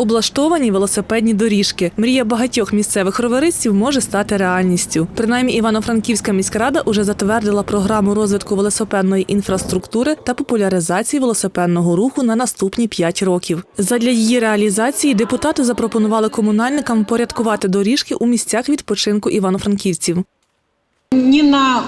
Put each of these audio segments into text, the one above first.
Облаштовані велосипедні доріжки. Мрія багатьох місцевих роверистів може стати реальністю. Принаймні, Івано-Франківська міськрада уже затвердила програму розвитку велосипедної інфраструктури та популяризації велосипедного руху на наступні 5 років. Задля її реалізації депутати запропонували комунальникам порядкувати доріжки у місцях відпочинку івано-франківців. Ні на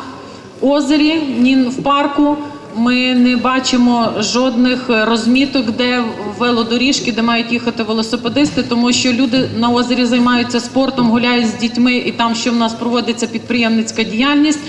озері, ні в парку ми не бачимо жодних розміток, де велодоріжки, де мають їхати велосипедисти, тому що люди на озері займаються спортом, гуляють з дітьми, і там, що в нас проводиться підприємницька діяльність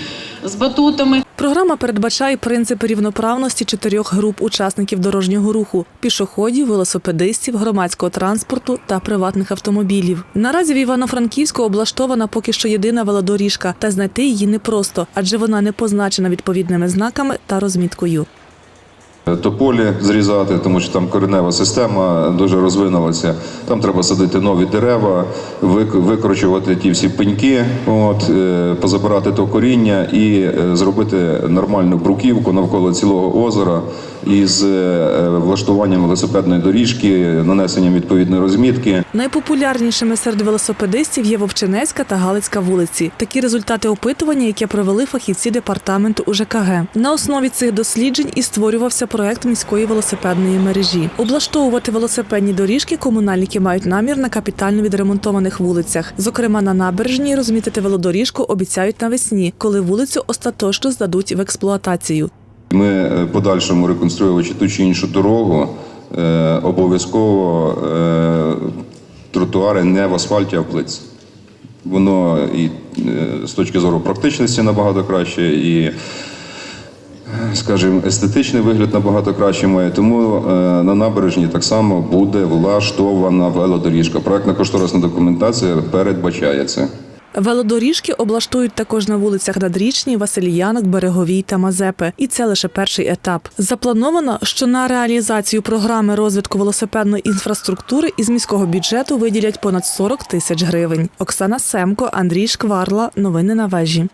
з батутами. Програма передбачає принципи рівноправності чотирьох груп учасників дорожнього руху: пішоходів, велосипедистів, громадського транспорту та приватних автомобілів. Наразі в Івано-Франківську облаштована поки що єдина велодоріжка, та знайти її непросто, адже вона не позначена відповідними знаками та розміткою. Тополі зрізати, тому що там коренева система дуже розвинулася. Там треба садити нові дерева, вик- викорчувати ті всі пеньки, от, е, позабирати то коріння і е, зробити нормальну бруківку навколо цілого озера із е, влаштуванням велосипедної доріжки, нанесенням відповідної розмітки. Найпопулярнішими серед велосипедистів є Вовчинецька та Галицька вулиці. Такі результати опитування, яке провели фахівці департаменту УЖКГ. На основі цих досліджень і створювався проект міської велосипедної мережі. Облаштовувати велосипедні доріжки комунальники мають намір на капітально відремонтованих вулицях. Зокрема, на набережній розмітити велодоріжку обіцяють навесні, коли вулицю остаточно здадуть в експлуатацію. Ми е, подальшому реконструюючи ту чи іншу дорогу, е, обов'язково е, тротуари не в асфальті, а в плитці. Воно і з точки зору практичності набагато краще, і, скажімо, естетичний вигляд набагато краще має. Тому е, на набережні так само буде влаштована велодоріжка. Проектна кошторисна документація передбачає це. Велодоріжки облаштують також на вулицях Надрічній, Васильянок, Береговій та Мазепи. І це лише перший етап. Заплановано, що на реалізацію програми розвитку велосипедної інфраструктури із міського бюджету виділять понад 40 тисяч гривень. Оксана Семко, Андрій Шкварла. Новини на вежі.